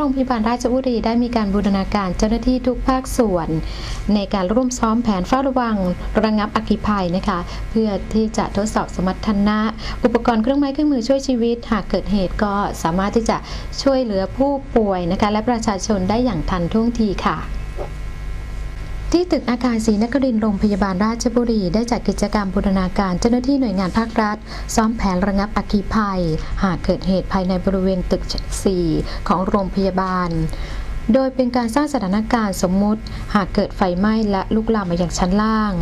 โรงพยาบาลราชบุรีได้มีการบูรณาการเจ้าหน้าที่ทุกภาคส่วน ในการร่วมซ้อมแผนเฝ้าระวังระงับอัคคีภัยนะคะ เพื่อที่จะทดสอบสมรรถนะ อุปกรณ์เครื่องไม้เครื่องมือช่วยชีวิต หากเกิดเหตุก็สามารถที่จะช่วยเหลือผู้ป่วยนะคะ และประชาชนได้อย่างทันท่วงทีค่ะ ที่ตึกอาคารศรีนครินทร์โรงพยาบาลราชบุรี ได้จัดกิจกรรมบูรณาการเจ้าหน้าที่หน่วยงานภาครัฐ ซ้อมแผนระงับอัคคีภัย หากเกิดเหตุภายในบริเวณตึก 4 ของโรงพยาบาล โดยเป็นการสร้างสถานการณ์สมมุติหากเกิดไฟไหม้และลุกลามมาอย่างชั้นล่าง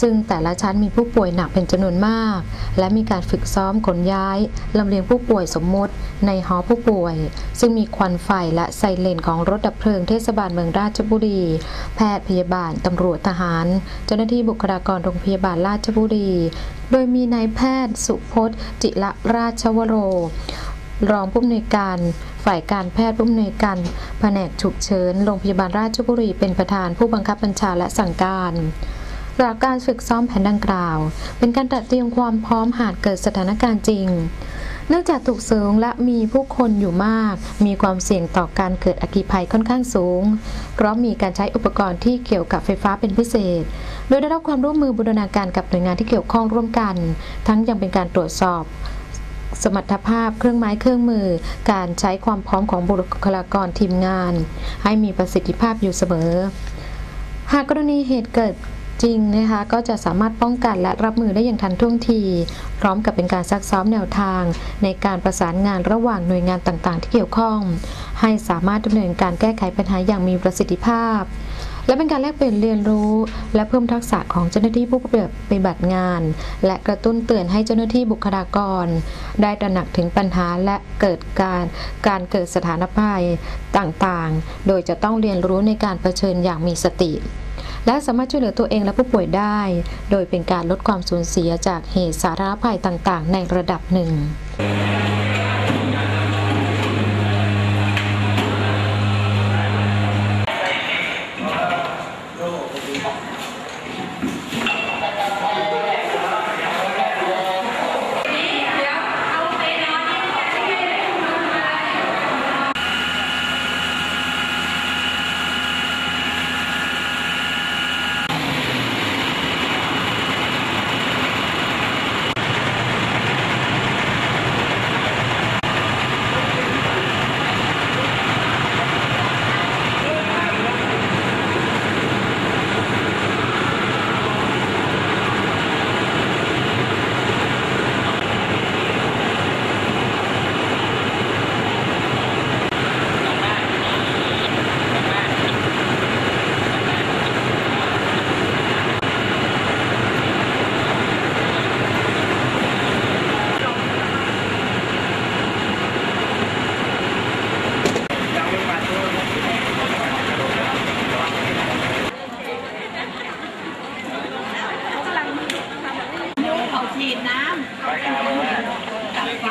ซึ่งแต่ละชั้นมีผู้ป่วยหนักเป็นจำนวนมาก และมีการฝึกซ้อมขนย้ายลำเลียงผู้ป่วยสมมุติในหอผู้ป่วย ซึ่งมีควันไฟและไซเรนของรถดับเพลิงเทศบาลเมืองราชบุรี แพทย์พยาบาลตำรวจทหาร เจ้าหน้าที่บุคลากรโรงพยาบาลราชบุรี โดยมีนายแพทย์สุพจน์จิระราชวโร รองผู้อำนวยการ ฝ่ายการแพทย์ผู้อำนวยการแผนกฉุกเฉินโรงพยาบาลราชบุรีเป็นประธานผู้บังคับบัญชาและสั่งการจากการฝึกซ้อมแผนดังกล่าว เป็นการตัดเตรียมความพร้อมหากเกิดสถานการณ์จริง เนื่องจากถูกสูงและมีผู้คนอยู่มาก มีความเสี่ยงต่อการเกิดอัคคีภัยค่อนข้างสูง เพราะมีการใช้อุปกรณ์ที่เกี่ยวกับไฟฟ้าเป็นพิเศษ โดยได้รับความร่วมมือบูรณาการกับหน่วยงานที่เกี่ยวข้องร่วมกัน ทั้งยังเป็นการตรวจสอบ สมรรถภาพเครื่องไม้เครื่องมือ การใช้ความพร้อมของบุคลากรทีมงาน ให้มีประสิทธิภาพอยู่เสมอ หากกรณีเหตุเกิดจริงนะคะก็จะสามารถป้องกันและรับมือได้อย่างทันท่วงที พร้อมกับเป็นการซักซ้อมแนวทาง ในการประสานงานระหว่างหน่วยงานต่างๆ ที่เกี่ยวข้อง ให้สามารถดำเนินการแก้ไขปัญหาอย่างมีประสิทธิภาพ และเป็นการแลกเปลี่ยนเรียนรู้ และเพิ่มทักษะของเจ้าหน้าที่ผู้ปฏิบัติงาน และกระตุ้นเตือนให้เจ้าหน้าที่บุคลากร ได้ตระหนักถึงปัญหาและเกิดการการเกิดสถานภัยต่างๆ โดยจะต้องเรียนรู้ในการเผชิญอย่างมีสติและสามารถช่วยเหลือตัวเองและผู้ป่วยได้ โดยเป็นการลดความสูญเสียจากเหตุสาธารณภัยต่างๆ ในระดับหนึ่ง ฉีดน้ำกับไฟ